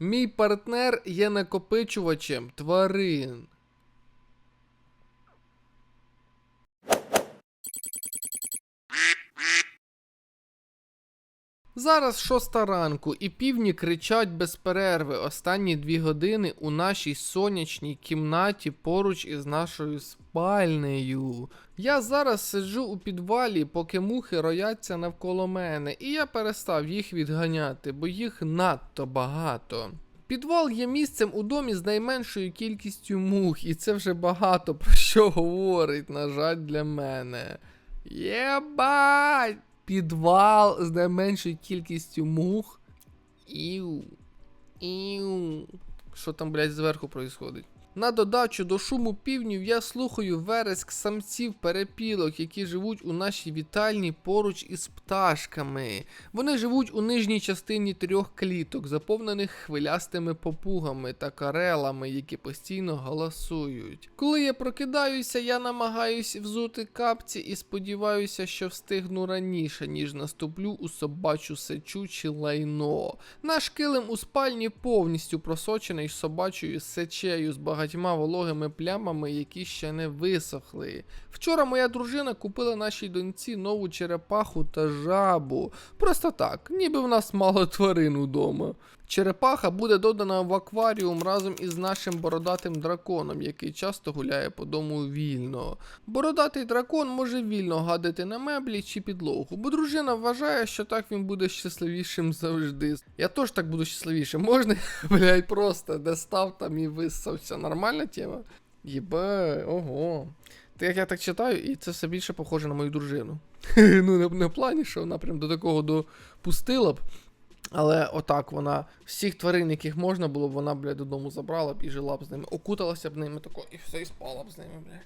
Мій партнер є накопичувачем тварин. Зараз шоста ранку, і півні кричать без перерви останні дві години у нашій сонячній кімнаті поруч із нашою спальнею. Я зараз сиджу у підвалі, поки мухи рояться навколо мене, і я перестав їх відганяти, бо їх надто багато. Підвал є місцем у домі з найменшою кількістю мух, і це вже багато про що говорить, на жаль, для мене. Єбать! Підвал з найменшою кількістю мух. Іу. Іу. Що там, блядь, зверху происходить? На додачу до шуму півнів я слухаю вереск самців перепілок, які живуть у нашій вітальні поруч із пташками. Вони живуть у нижній частині трьох кліток, заповнених хвилястими попугами та карелами, які постійно галасують. Коли я прокидаюся, я намагаюсь взути капці і сподіваюся, що встигну раніше, ніж наступлю у собачу сечу чи лайно. Наш килим у спальні повністю просочений собачою сечею з багатьма вологими плямами, які ще не висохли. Вчора моя дружина купила нашій доньці нову черепаху та жабу. Просто так, ніби в нас мало тварин удома. Черепаха буде додана в акваріум разом із нашим бородатим драконом, який часто гуляє по дому вільно. Бородатий дракон може вільно гадити на меблі чи підлогу, бо дружина вважає, що так він буде щасливішим завжди. Я теж так буду щасливішим. Можна, блядь, просто де став там і висався. Нормальна тема? Єбе, ого. Та як я так читаю, і це все більше похоже на мою дружину. ну, не в плані, що вона прям до такого допустила б. Але отак вона всіх тварин, яких можна було б, вона, блядь, додому забрала б і жила б з ними, окуталася б ними тако, і все, і спала б з ними, блядь.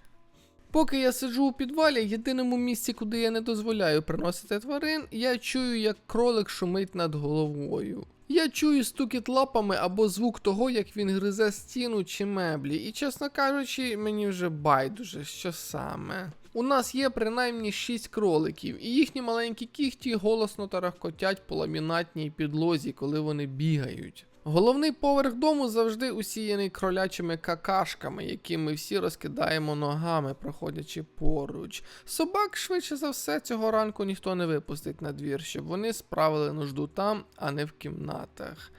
Поки я сиджу у підвалі, єдиному місці, куди я не дозволяю приносити тварин, я чую, як кролик шумить над головою. Я чую стукіт лапами або звук того, як він гризе стіну чи меблі, і, чесно кажучи, мені вже байдуже, що саме. У нас є принаймні шість кроликів, і їхні маленькі кіхті голосно тарахкотять по ламінатній підлозі, коли вони бігають. Головний поверх дому завжди усіяний кролячими какашками, які ми всі розкидаємо ногами, проходячи поруч. Собак, швидше за все, цього ранку ніхто не випустить на двір, щоб вони справили нужду там, а не в кімнатах.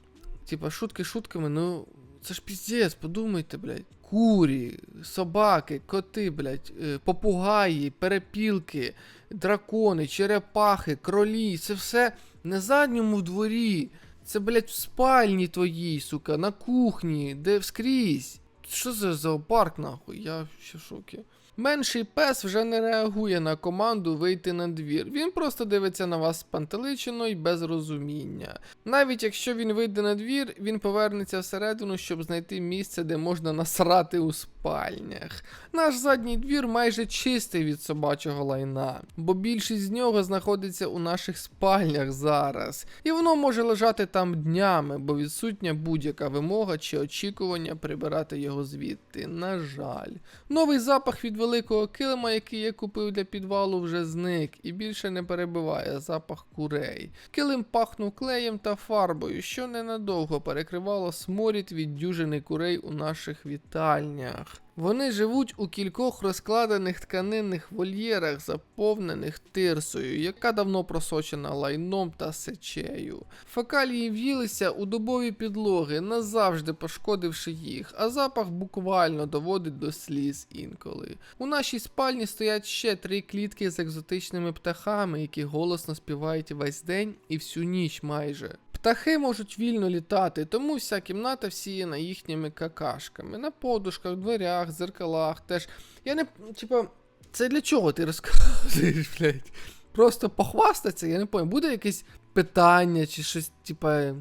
Типа, шутки шутками, ну. Це ж піздець, подумайте, блядь. Курі, собаки, коти, блядь, е, попугаї, перепілки, дракони, черепахи, кролі. Це все на задньому дворі. Це, блядь, в спальні твоїй, сука, на кухні, де вскрізь. Що за зоопарк, нахуй? Я ще в шокі. Менший пес вже не реагує на команду вийти на двір. Він просто дивиться на вас спантеличено і без розуміння. Навіть якщо він вийде на двір, він повернеться всередину, щоб знайти місце, де можна насрати у спальнях. Наш задній двір майже чистий від собачого лайна, бо більшість з нього знаходиться у наших спальнях зараз, і воно може лежати там днями, бо відсутня будь-яка вимога чи очікування прибирати його звідти. На жаль, новий запах від великого килима, який я купив для підвалу, вже зник і більше не перебиває запах курей. Килим пахнув клеєм та фарбою, що ненадовго перекривало сморід від дюжини курей у наших вітальнях. Вони живуть у кількох розкладених тканинних вольєрах, заповнених тирсою, яка давно просочена лайном та сечею. Фекалії в'їлися у дубові підлоги, назавжди пошкодивши їх, а запах буквально доводить до сліз інколи. У нашій спальні стоять ще три клітки з екзотичними птахами, які голосно співають весь день і всю ніч майже. Птахи можуть вільно літати, тому вся кімната всіяна їхніми какашками. На подушках, дверях, зеркалах теж. Я не. Типа, це для чого ти розказуєш, блядь? Просто похвастатися, я не пам'ятаю, буде якесь питання чи щось, типа.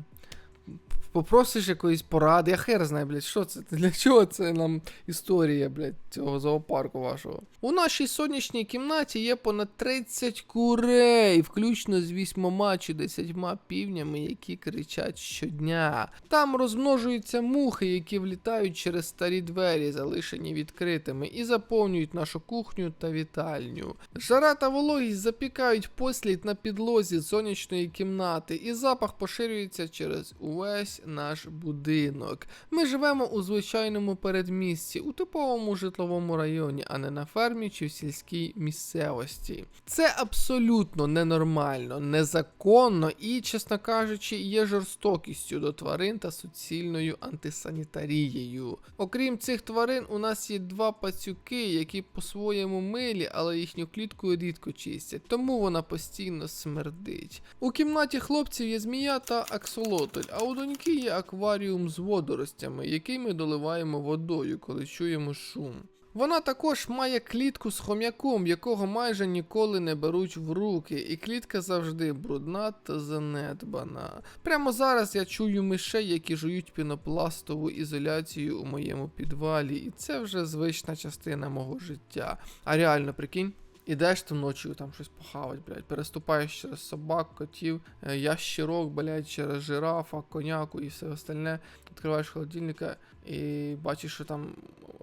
Попросиш якоїсь поради, я хер знаю, блядь, що це? Для чого це нам історія, блядь, цього зоопарку вашого? У нашій сонячній кімнаті є понад 30 курей, включно з вісьмома чи десятьма півнями, які кричать щодня. Там розмножуються мухи, які влітають через старі двері, залишені відкритими, і заповнюють нашу кухню та вітальню. Жара та вологість запікають послід на підлозі сонячної кімнати, і запах поширюється через увесь ось наш будинок. Ми живемо у звичайному передмісті, у типовому житловому районі, а не на фермі чи в сільській місцевості. Це абсолютно ненормально, незаконно і, чесно кажучи, є жорстокістю до тварин та суцільною антисанітарією. Окрім цих тварин, у нас є два пацюки, які по-своєму милі, але їхню клітку рідко чистять, тому вона постійно смердить. У кімнаті хлопців є змія та аксолотль, а у доньки є акваріум з водоростями, який ми доливаємо водою, коли чуємо шум. Вона також має клітку з хом'яком, якого майже ніколи не беруть в руки, і клітка завжди брудна та занедбана. Прямо зараз я чую мишей, які жують пінопластову ізоляцію у моєму підвалі, і це вже звична частина мого життя. А реально, прикинь. Ідеш ти ночі там щось похавать, блядь, переступаєш через собак, котів, е, ящерок, блядь, через жирафа, коняку і все остальне. Відкриваєш холодильника і бачиш, що там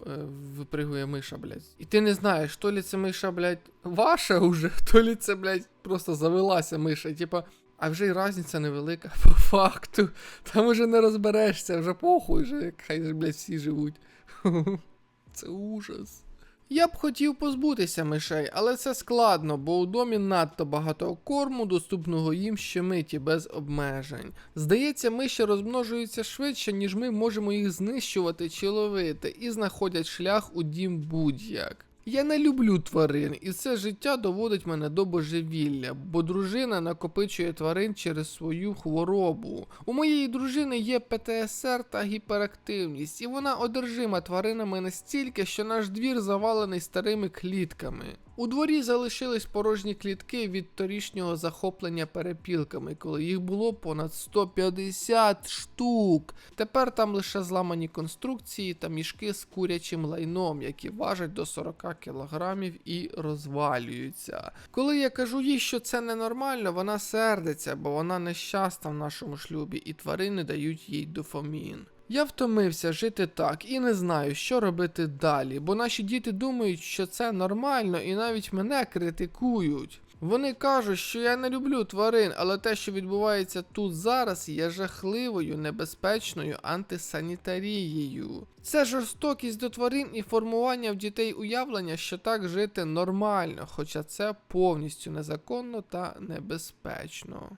е, випригує миша, блядь. І ти не знаєш, то лі це миша, блядь, ваша уже, то лі це, блядь, просто завелася миша. Типа, а вже й разниця невелика, по факту. Там уже не розберешся, вже похуй, вже хай блядь, всі живуть. Це ужас. Я б хотів позбутися мишей, але це складно, бо у домі надто багато корму, доступного їм щомиті без обмежень. Здається, миші розмножуються швидше, ніж ми можемо їх знищувати чи ловити, і знаходять шлях у дім будь-як. Я не люблю тварин, і це життя доводить мене до божевілля, бо дружина накопичує тварин через свою хворобу. У моєї дружини є ПТСР та гіперактивність, і вона одержима тваринами настільки, що наш двір завалений старими клітками. У дворі залишились порожні клітки від торішнього захоплення перепілками, коли їх було понад 150 штук. Тепер там лише зламані конструкції та мішки з курячим лайном, які важать до 40 кілограмів і розвалюються. Коли я кажу їй, що це ненормально, вона сердиться, бо вона нещасна в нашому шлюбі, і тварини дають їй дофамін. Я втомився жити так і не знаю, що робити далі, бо наші діти думають, що це нормально і навіть мене критикують. Вони кажуть, що я не люблю тварин, але те, що відбувається тут зараз, є жахливою, небезпечною антисанітарією. Це жорстокість до тварин і формування в дітей уявлення, що так жити нормально, хоча це повністю незаконно та небезпечно.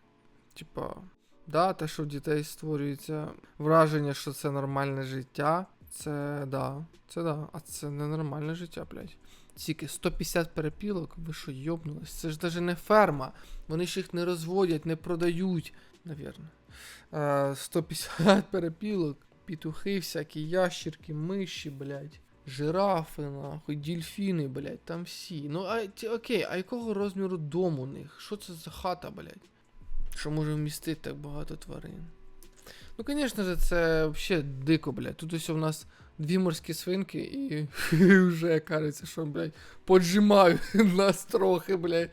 Типа, Да, те, що в дітей створюється враження, що це нормальне життя. Це да, це да. А це не нормальне життя, блядь. Тільки 150 перепілок, ви що йобнулись? Це ж навіть не ферма. Вони ж їх не розводять, не продають, навірно. Е, 150 перепілок, петухи, всякі ящерки, миші, блядь. Жирафи, нахуй, дільфіни, блядь, там всі. Ну, а ті, окей, а якого розміру дом у них? Що це за хата, блядь? Що може вмістити так багато тварин. Ну, звісно ж, це взагалі дико, блядь. Тут ось у нас дві морські свинки і, вже кажеться, що, блядь, поджимаю нас трохи, блядь.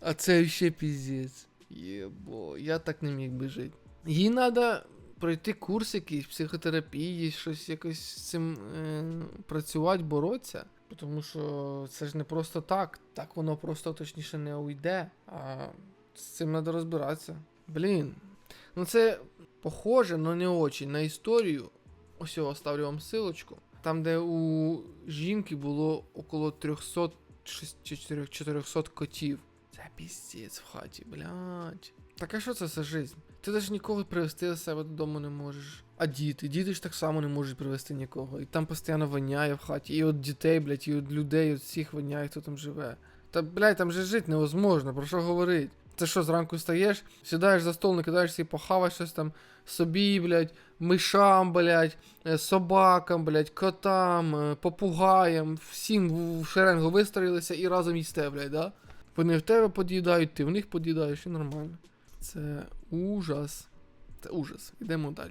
А це ще піздець. Єбо, я так не міг би жити. Їй треба пройти курс якийсь, психотерапії, щось якось з цим е, працювати, боротися. Тому що це ж не просто так. Так воно просто точніше не уйде. А з цим треба розбиратися. Блін. Ну це похоже, але не очень на історію. Ось я оставлю вам силочку. Там, де у жінки було около 300 чи 400 котів. Це піздець в хаті, блядь. Так а що це за жизнь? Ти навіть нікого привезти до себе додому не можеш. А діти? Діти ж так само не можуть привезти нікого. І там постійно воняє в хаті. І от дітей, блядь, і от людей, і от всіх воняє, хто там живе. Та, блядь, там же жити невозможно, про що говорить? Це що, зранку стаєш, сідаєш за стол, накидаєшся і похаваєш щось там собі, блядь, мишам, блядь, е, собакам, блядь, котам, е, попугаям, всім в шеренгу вистроїлися і разом їсте, блядь, да? Вони в тебе під'їдають, ти в них під'їдаєш і нормально. Це ужас. Це ужас. Йдемо далі.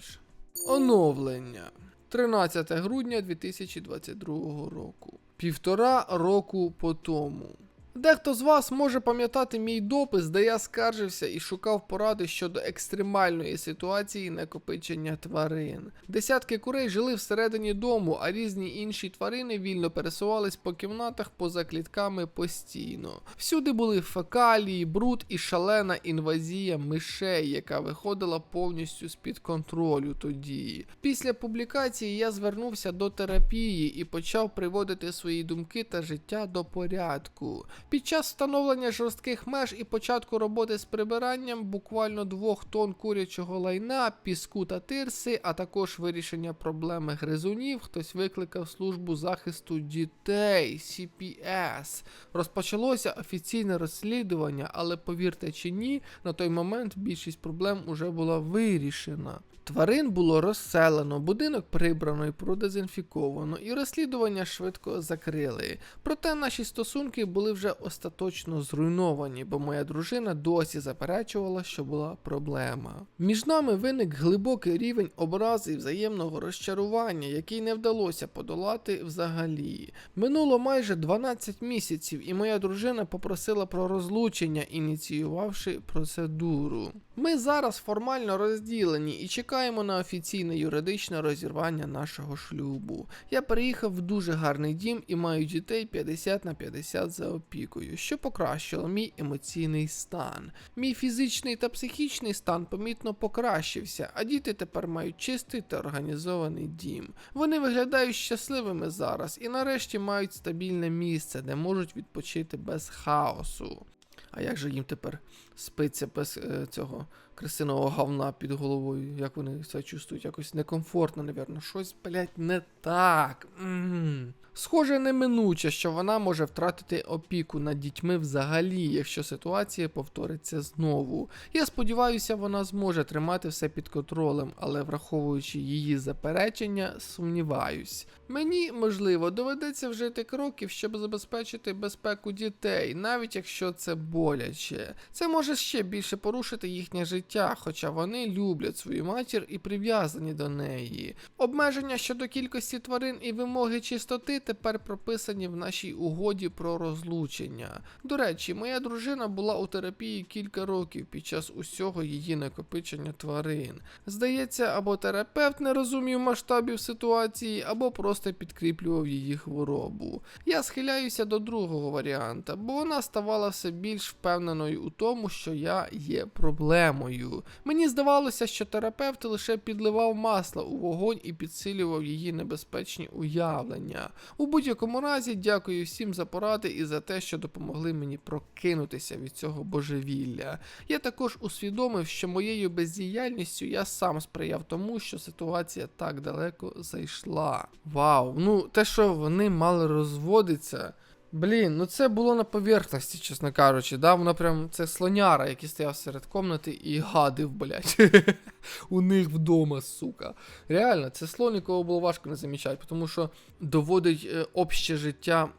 Оновлення. 13 грудня 2022 року. Півтора року по тому. Дехто з вас може пам'ятати мій допис, де я скаржився і шукав поради щодо екстремальної ситуації накопичення тварин. Десятки курей жили всередині дому, а різні інші тварини вільно пересувались по кімнатах поза клітками постійно. Всюди були фекалії, бруд і шалена інвазія мишей, яка виходила повністю з-під контролю тоді. Після публікації я звернувся до терапії і почав приводити свої думки та життя до порядку. Під час встановлення жорстких меж і початку роботи з прибиранням буквально двох тонн курячого лайна, піску та тирси, а також вирішення проблеми гризунів, хтось викликав службу захисту дітей CPS. Розпочалося офіційне розслідування, але повірте чи ні, на той момент більшість проблем уже була вирішена. Тварин було розселено, будинок прибрано і продезінфіковано, і розслідування швидко закрили. Проте наші стосунки були вже остаточно зруйновані, бо моя дружина досі заперечувала, що була проблема. Між нами виник глибокий рівень образи і взаємного розчарування, який не вдалося подолати взагалі. Минуло майже 12 місяців, і моя дружина попросила про розлучення, ініціювавши процедуру. Ми зараз формально розділені і чекаємо на офіційне юридичне розірвання нашого шлюбу. Я переїхав в дуже гарний дім і маю дітей 50 на 50 за опікою, що покращило мій емоційний стан. Мій фізичний та психічний стан помітно покращився, а діти тепер мають чистий та організований дім. Вони виглядають щасливими зараз і нарешті мають стабільне місце, де можуть відпочити без хаосу. А як же їм тепер спиться без е, цього красиного говна під головою? Як вони себе чувствують? Якось некомфортно, напевно. Щось, блядь, не так. м Схоже, неминуче, що вона може втратити опіку над дітьми взагалі, якщо ситуація повториться знову. Я сподіваюся, вона зможе тримати все під контролем, але враховуючи її заперечення, сумніваюсь. Мені, можливо, доведеться вжити кроків, щоб забезпечити безпеку дітей, навіть якщо це боляче. Це може ще більше порушити їхнє життя, хоча вони люблять свою матір і прив'язані до неї. Обмеження щодо кількості тварин і вимоги чистоти тепер прописані в нашій угоді про розлучення. До речі, моя дружина була у терапії кілька років під час усього її накопичення тварин. Здається, або терапевт не розумів масштабів ситуації, або просто підкріплював її хворобу. Я схиляюся до другого варіанта, бо вона ставала все більш впевненою у тому, що я є проблемою. Мені здавалося, що терапевт лише підливав масло у вогонь і підсилював її небезпечні уявлення. У будь-якому разі, дякую всім за поради і за те, що допомогли мені прокинутися від цього божевілля. Я також усвідомив, що моєю бездіяльністю я сам сприяв тому, що ситуація так далеко зайшла. Вау, ну те, що вони мали розводитися. Блін, ну це було на поверхності, чесно кажучи, да? Воно прям це слоняра, який стояв серед комнати і гадив, блядь. У них вдома, сука. Реально, це слон, якого було важко не замічати, тому що доводить е, обще життя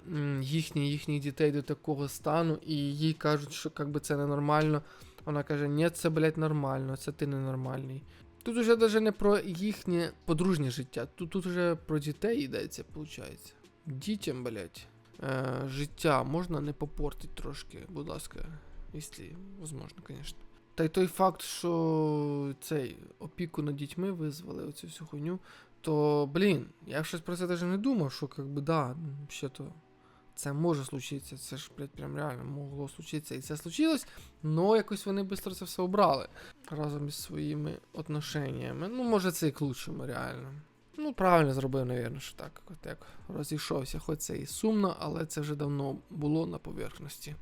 їхні, їхніх дітей до такого стану, і їй кажуть, що якби це ненормально. Вона каже, ні, це, блядь, нормально, це ти ненормальний. Тут уже навіть не про їхнє подружнє життя, тут, тут уже про дітей йдеться, виходить. Дітям, блядь е, життя можна не попортити трошки, будь ласка, якщо можливо, звісно. Та й той факт, що цей опіку над дітьми визвали оцю всю хуйню, то, блін, я щось про це навіть не думав, що как би, да, ще то це може случитися, це ж, блядь, прям реально могло случитися. І це случилось, але якось вони швидко це все обрали разом із своїми отношеннями. Ну, може, це і к лучшому, реально. Ну, правильно зробив, навірно, що так. От як розійшовся, хоч це і сумно, але це вже давно було на поверхності.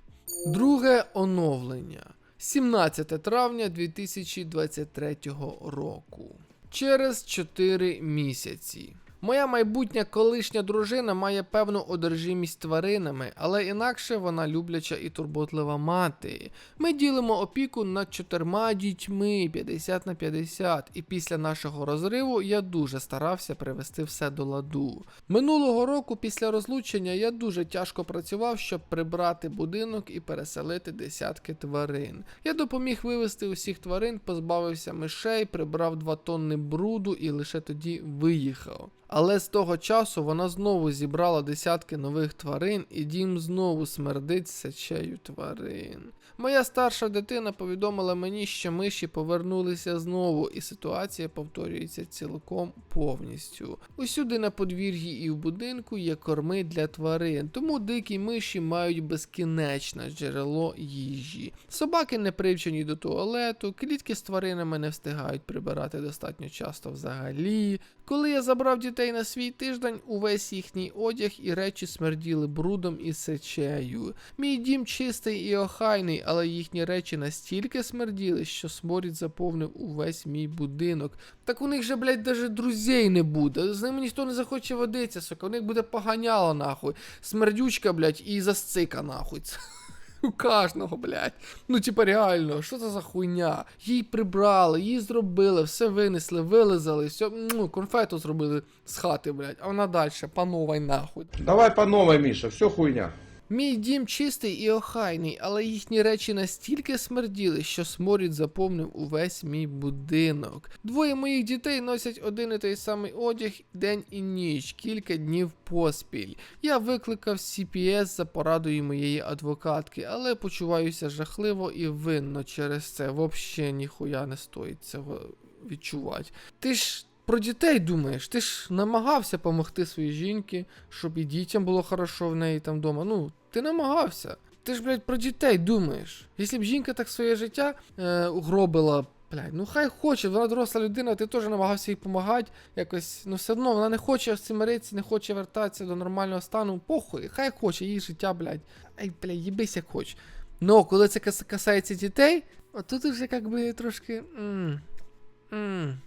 Друге оновлення. 17 травня 2023 року. Через 4 місяці. Моя майбутня колишня дружина має певну одержимість тваринами, але інакше вона любляча і турботлива мати. Ми ділимо опіку над чотирма дітьми 50 на 50, і після нашого розриву я дуже старався привести все до ладу. Минулого року, після розлучення, я дуже тяжко працював, щоб прибрати будинок і переселити десятки тварин. Я допоміг вивезти усіх тварин, позбавився мишей, прибрав 2 тонни бруду і лише тоді виїхав. Але з того часу вона знову зібрала десятки нових тварин, і дім знову смердить сечею тварин. Моя старша дитина повідомила мені, що миші повернулися знову, і ситуація повторюється цілком повністю. Усюди на подвір'ї і в будинку є корми для тварин, тому дикі миші мають безкінечне джерело їжі. Собаки не привчені до туалету, клітки з тваринами не встигають прибирати достатньо часто взагалі. Коли я забрав дітей на свій тиждень, увесь їхній одяг і речі смерділи брудом і сечею. Мій дім чистий і охайний, але їхні речі настільки смерділи, що сморід заповнив увесь мій будинок. Так у них же, блядь, даже друзей не буде. З ними ніхто не захоче водитися, сука. У них буде поганяло, нахуй. Смердючка, блядь, і засцика, нахуй. У кожного, блядь. Ну, типа, реально, що це за хуйня? Їй прибрали, їй зробили, все винесли, вилизали, все, ну, конфету зробили з хати, блядь, а вона далі, пановай нахуй. Давай по новой, Миша, все хуйня. Мій дім чистий і охайний, але їхні речі настільки смерділи, що сморід заповнив увесь мій будинок. Двоє моїх дітей носять один і той самий одяг день і ніч, кілька днів поспіль. Я викликав CPS за порадою моєї адвокатки, але почуваюся жахливо і винно через це. Взагалі ніхуя не стоїть цього відчувати. Ти ж. Про дітей думаєш, ти ж намагався допомогти своїй жінці, щоб і дітям було хорошо в неї там вдома. Ну, ти намагався. Ти ж, блядь, про дітей думаєш. Якщо б жінка так своє життя е, угробила, блядь, ну хай хоче, вона доросла людина, ти теж намагався їй допомагати. Якось, ну все одно вона не хоче миритися, не хоче вертатися до нормального стану. Похуй, хай хоче, її життя, блядь. Ай, блядь, їбись як хоч. Ну, коли це касається дітей, от тут вже як би трошки. м м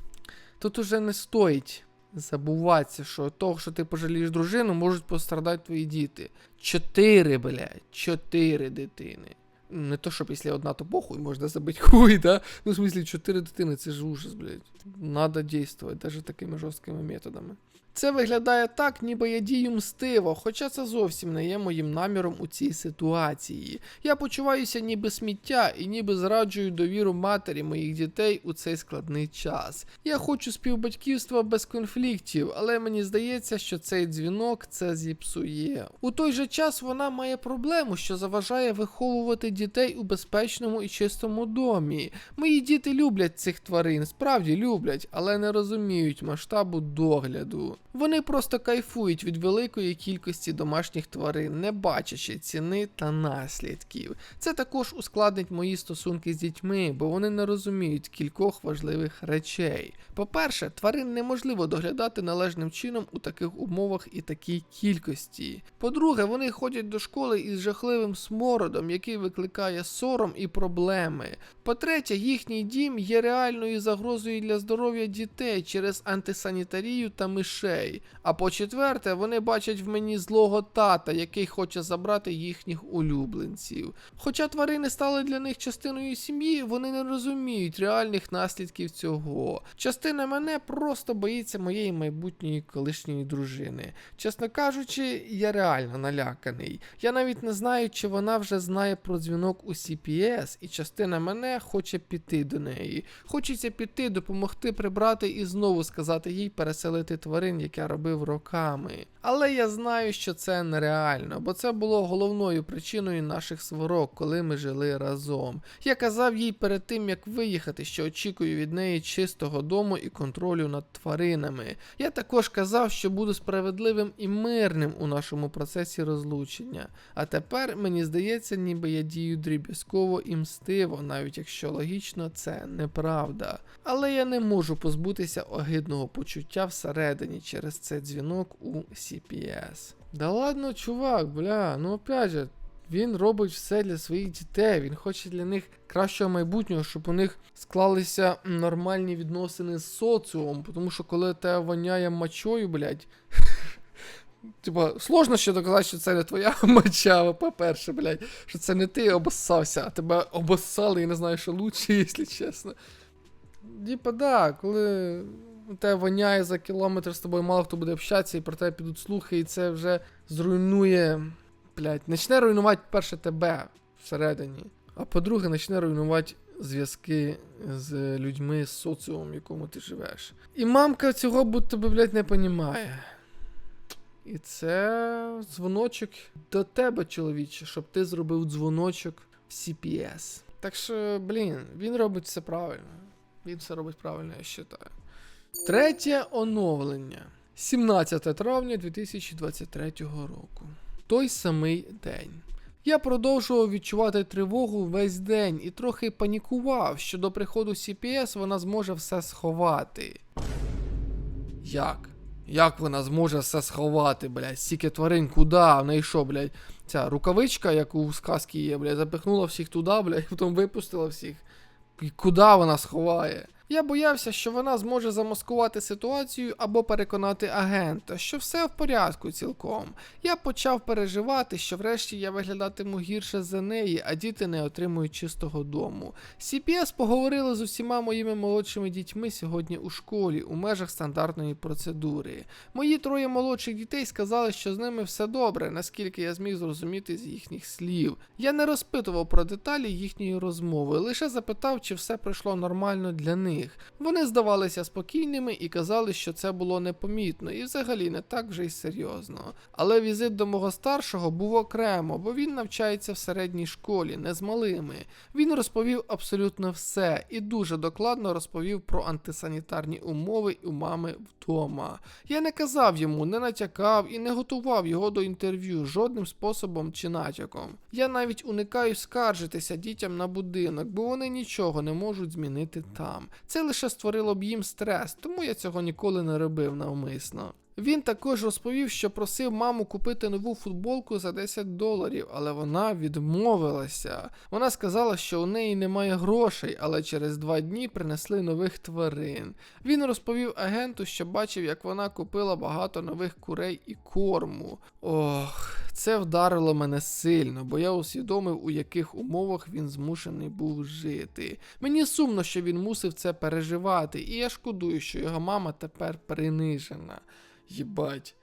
Тут уже не стоїть забуватися, що того, що ти пожалієш дружину, можуть пострадати твої діти. Чотири, блядь, чотири дитини. Не то, що після одна, то похуй, можна забити хуй, да? Ну, в смислі, чотири дитини, це ж ужас, блядь. Надо дійствувати, навіть такими жорсткими методами. Це виглядає так, ніби я дію мстиво, хоча це зовсім не є моїм наміром у цій ситуації. Я почуваюся ніби сміття і ніби зраджую довіру матері моїх дітей у цей складний час. Я хочу співбатьківства без конфліктів, але мені здається, що цей дзвінок це зіпсує. У той же час вона має проблему, що заважає виховувати дітей у безпечному і чистому домі. Мої діти люблять цих тварин, справді люблять, але не розуміють масштабу догляду. Вони просто кайфують від великої кількості домашніх тварин, не бачачи ціни та наслідків. Це також ускладнить мої стосунки з дітьми, бо вони не розуміють кількох важливих речей. По-перше, тварин неможливо доглядати належним чином у таких умовах і такій кількості. По-друге, вони ходять до школи із жахливим смородом, який викликає сором і проблеми. По-третє, їхній дім є реальною загрозою для здоров'я дітей через антисанітарію та мишей. А по-четверте, вони бачать в мені злого тата, який хоче забрати їхніх улюбленців. Хоча тварини стали для них частиною сім'ї, вони не розуміють реальних наслідків цього. Частина мене просто боїться моєї майбутньої колишньої дружини. Чесно кажучи, я реально наляканий. Я навіть не знаю, чи вона вже знає про дзвінок у CPS, і частина мене хоче піти до неї. Хочеться піти, допомогти прибрати і знову сказати їй переселити тварин, як я робив роками. Але я знаю, що це нереально, бо це було головною причиною наших сварок, коли ми жили разом. Я казав їй перед тим, як виїхати, що очікую від неї чистого дому і контролю над тваринами. Я також казав, що буду справедливим і мирним у нашому процесі розлучення. А тепер мені здається, ніби я дію дріб'язково і мстиво, навіть якщо логічно це неправда. Але я не можу позбутися огидного почуття всередині через цей дзвінок у CPS. Да ладно, чувак, бля, ну опять же. Він робить все для своїх дітей. Він хоче для них кращого майбутнього, щоб у них склалися нормальні відносини з соціумом. Тому що коли тебе воняє мочою, блядь. Типа, сложно ще доказати, що це не твоя моча, по-перше, блядь, що це не ти обоссався, а тебе обоссали, і не знаю, що лучше, якщо чесно. Типа, да, коли тебе воняє за кілометр з тобою, мало хто буде общатися, і про тебе підуть слухи, і це вже зруйнує. Блять, почне руйнувати перше тебе всередині. А по-друге, почне руйнувати зв'язки з людьми, з соціумом, в якому ти живеш. І мамка цього будто би, блядь, не понімає. І це дзвоночок до тебе, чоловіче, щоб ти зробив дзвоночок в CPS. Так що, блін, він робить все правильно. Він все робить правильно, я вважаю. Третє оновлення. 17 травня 2023 року. Той самий день. Я продовжував відчувати тривогу весь день і трохи панікував, що до приходу CPS вона зможе все сховати. Як? Як вона зможе все сховати, блядь? Стільки тварин, куди? В неї що, блядь? Ця рукавичка, як у сказки є, блядь, запихнула всіх туди, блядь, потім випустила всіх. І куди вона сховає? Я боявся, що вона зможе замаскувати ситуацію або переконати агента, що все в порядку цілком. Я почав переживати, що врешті я виглядатиму гірше за неї, а діти не отримують чистого дому. CPS поговорили з усіма моїми молодшими дітьми сьогодні у школі у межах стандартної процедури. Мої троє молодших дітей сказали, що з ними все добре, наскільки я зміг зрозуміти з їхніх слів. Я не розпитував про деталі їхньої розмови, лише запитав, чи все пройшло нормально для них. Вони здавалися спокійними і казали, що це було непомітно і взагалі не так вже й серйозно. Але візит до мого старшого був окремо, бо він навчається в середній школі, не з малими. Він розповів абсолютно все і дуже докладно розповів про антисанітарні умови у мами вдома. Я не казав йому, не натякав і не готував його до інтерв'ю жодним способом чи натяком. Я навіть уникаю скаржитися дітям на будинок, бо вони нічого не можуть змінити там. Це лише створило б їм стрес, тому я цього ніколи не робив навмисно. Він також розповів, що просив маму купити нову футболку за 10 доларів, але вона відмовилася. Вона сказала, що у неї немає грошей, але через два дні принесли нових тварин. Він розповів агенту, що бачив, як вона купила багато нових курей і корму. Ох, це вдарило мене сильно, бо я усвідомив, у яких умовах він змушений був жити. Мені сумно, що він мусив це переживати, і я шкодую, що його мама тепер принижена. Єбать.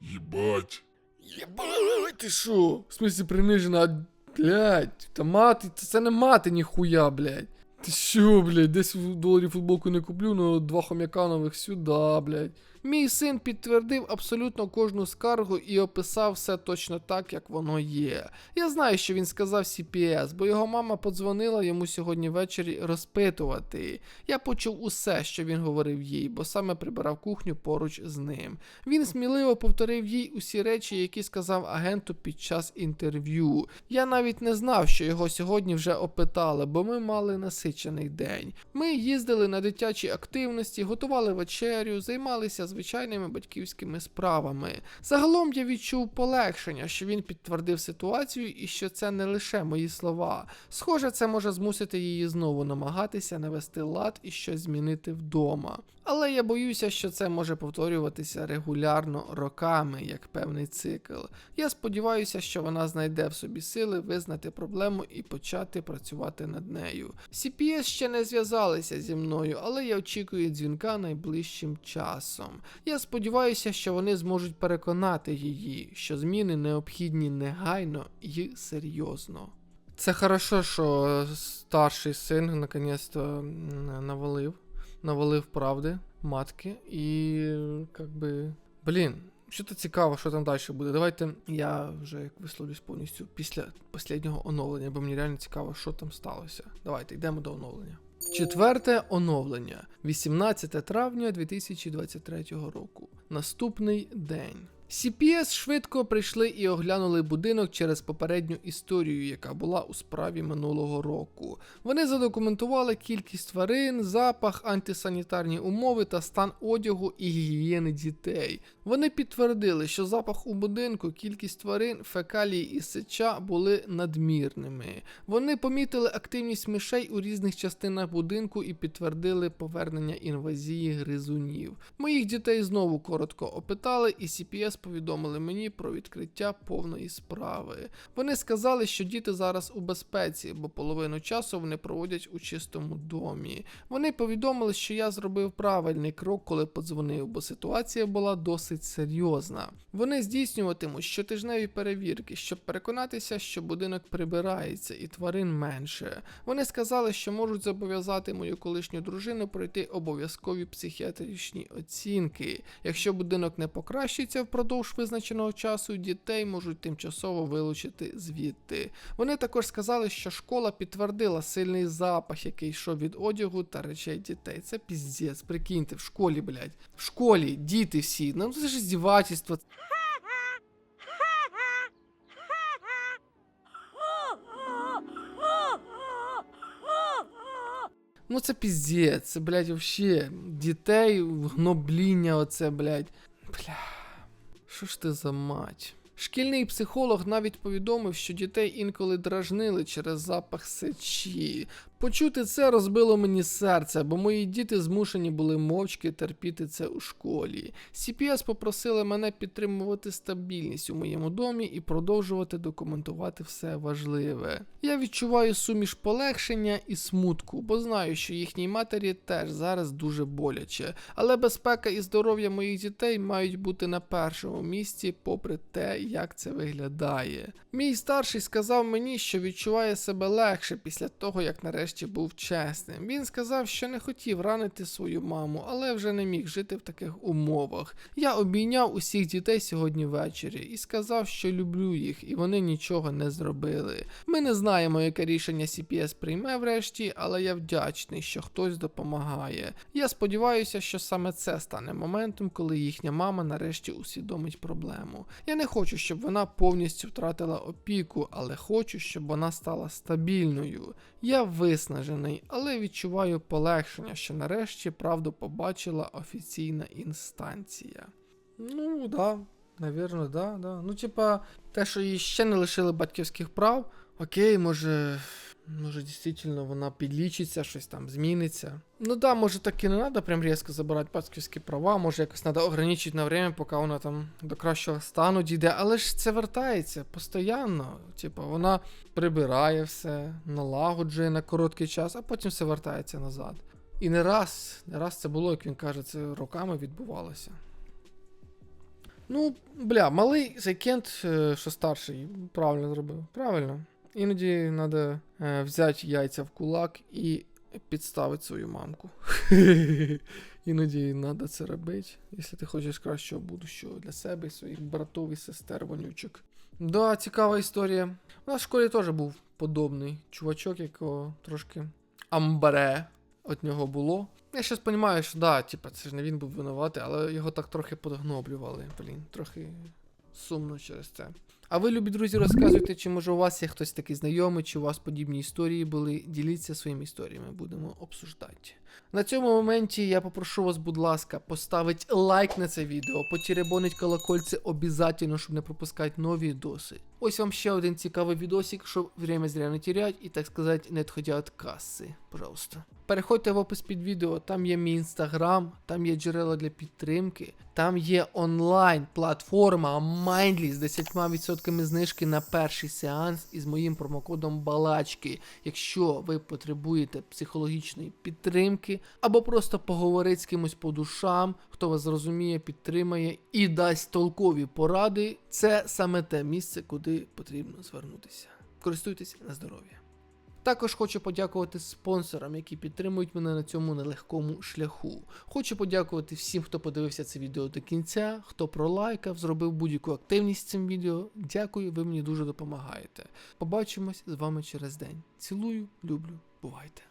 Ебать. Єбать, ти шо? В смысле принижена, блядь, та мати, це, не мати ніхуя, блядь. Ти що, блядь, десь в доларі футболку не куплю, но два хом'яка нових сюди, блядь. Мій син підтвердив абсолютно кожну скаргу і описав все точно так, як воно є. Я знаю, що він сказав CPS, бо його мама подзвонила йому сьогодні ввечері розпитувати. Я почув усе, що він говорив їй, бо саме прибирав кухню поруч з ним. Він сміливо повторив їй усі речі, які сказав агенту під час інтерв'ю. Я навіть не знав, що його сьогодні вже опитали, бо ми мали насичений день. Ми їздили на дитячі активності, готували вечерю, займалися звичайними батьківськими справами. Загалом я відчув полегшення, що він підтвердив ситуацію і що це не лише мої слова. Схоже, це може змусити її знову намагатися навести лад і щось змінити вдома. Але я боюся, що це може повторюватися регулярно роками, як певний цикл. Я сподіваюся, що вона знайде в собі сили визнати проблему і почати працювати над нею. CPS ще не зв'язалися зі мною, але я очікую дзвінка найближчим часом. Я сподіваюся, що вони зможуть переконати її, що зміни необхідні негайно і серйозно. Це хорошо, що старший син наконець-то навалив навалив правди, матки, і как би. Блін, що то цікаво, що там далі буде. Давайте я вже як висловлюсь повністю після останнього оновлення, бо мені реально цікаво, що там сталося. Давайте йдемо до оновлення. Четверте оновлення 18 травня 2023 року. Наступний день. CPS швидко прийшли і оглянули будинок через попередню історію, яка була у справі минулого року. Вони задокументували кількість тварин, запах, антисанітарні умови та стан одягу і гігієни дітей. Вони підтвердили, що запах у будинку, кількість тварин, фекалії і сеча були надмірними. Вони помітили активність мишей у різних частинах будинку і підтвердили повернення інвазії гризунів. Моїх дітей знову коротко опитали, і CPS CPS повідомили мені про відкриття повної справи. Вони сказали, що діти зараз у безпеці, бо половину часу вони проводять у чистому домі. Вони повідомили, що я зробив правильний крок, коли подзвонив, бо ситуація була досить серйозна. Вони здійснюватимуть щотижневі перевірки, щоб переконатися, що будинок прибирається і тварин менше. Вони сказали, що можуть зобов'язати мою колишню дружину пройти обов'язкові психіатричні оцінки. Якщо будинок не покращиться впродовж визначеного часу, дітей можуть тимчасово вилучити звідти. Вони також сказали, що школа підтвердила сильний запах, який йшов від одягу та речей дітей. Це піздець, прикиньте, в школі, блядь. В школі діти всі. Ну це ж здівательство. Ну це піздець, це, блядь, вообще. Дітей, гнобління, оце, блядь. Бля. Що ж ти за мать? Шкільний психолог навіть повідомив, що дітей інколи дражнили через запах сечі. Почути це розбило мені серце, бо мої діти змушені були мовчки терпіти це у школі. CPS попросили мене підтримувати стабільність у моєму домі і продовжувати документувати все важливе. Я відчуваю суміш полегшення і смутку, бо знаю, що їхній матері теж зараз дуже боляче. Але безпека і здоров'я моїх дітей мають бути на першому місці, попри те, як це виглядає. Мій старший сказав мені, що відчуває себе легше після того, як нарешті був чесним. Він сказав, що не хотів ранити свою маму, але вже не міг жити в таких умовах. Я обійняв усіх дітей сьогодні ввечері і сказав, що люблю їх, і вони нічого не зробили. Ми не знаємо, яке рішення CPS прийме врешті, але я вдячний, що хтось допомагає. Я сподіваюся, що саме це стане моментом, коли їхня мама нарешті усвідомить проблему. Я не хочу, щоб вона повністю втратила опіку, але хочу, щоб вона стала стабільною. Я виснажений, але відчуваю полегшення, що нарешті правду побачила офіційна інстанція. Ну, да, навірно, да, да. Ну, типа, те, що їй ще не лишили батьківських прав, окей, може. Може, дійсно вона підлічиться, щось там зміниться. Ну да, може так і не треба прям різко забирати батьківські права, може якось треба ограничити на время, поки вона там до кращого стану дійде. Але ж це вертається постійно. Типу, вона прибирає все, налагоджує на короткий час, а потім все вертається назад. І не раз, не раз це було, як він каже, це роками відбувалося. Ну, бля, малий цей Кент, е, що старший, правильно зробив. Правильно. Іноді треба е, взяти яйця в кулак і підставити свою мамку. Іноді треба це робити, якщо ти хочеш кращого будущого для себе своїх братів і сестер вонючок. Да, цікава історія. У нас в школі теж був подобний чувачок, якого трошки амбаре від нього було. Я щось розумію, що да, типа, це ж не він був винуватий, але його так трохи подгноблювали. Блін, трохи сумно через це. А ви, любі друзі, розказуйте, чи може у вас є хтось такий знайомий, чи у вас подібні історії були. Діліться своїми історіями, будемо обсуждати. На цьому моменті я попрошу вас, будь ласка, поставити лайк на це відео, потеребонить колокольце обязательно, щоб не пропускати нові відоси. Ось вам ще один цікавий відосик, щоб время зря не терять і, так сказати, не відходя від каси. Пожалуйста. Переходьте в опис під відео, там є мій інстаграм, там є джерела для підтримки, там є онлайн платформа Mindly з 10% знижки на перший сеанс із моїм промокодом Балачки. Якщо ви потребуєте психологічної підтримки або просто поговорити з кимось по душам, хто вас зрозуміє, підтримає і дасть толкові поради, це саме те місце, куди потрібно звернутися. Користуйтесь на здоров'я. Також хочу подякувати спонсорам, які підтримують мене на цьому нелегкому шляху. Хочу подякувати всім, хто подивився це відео до кінця, хто пролайкав, зробив будь-яку активність цим відео. Дякую, ви мені дуже допомагаєте. Побачимось з вами через день. Цілую, люблю, бувайте.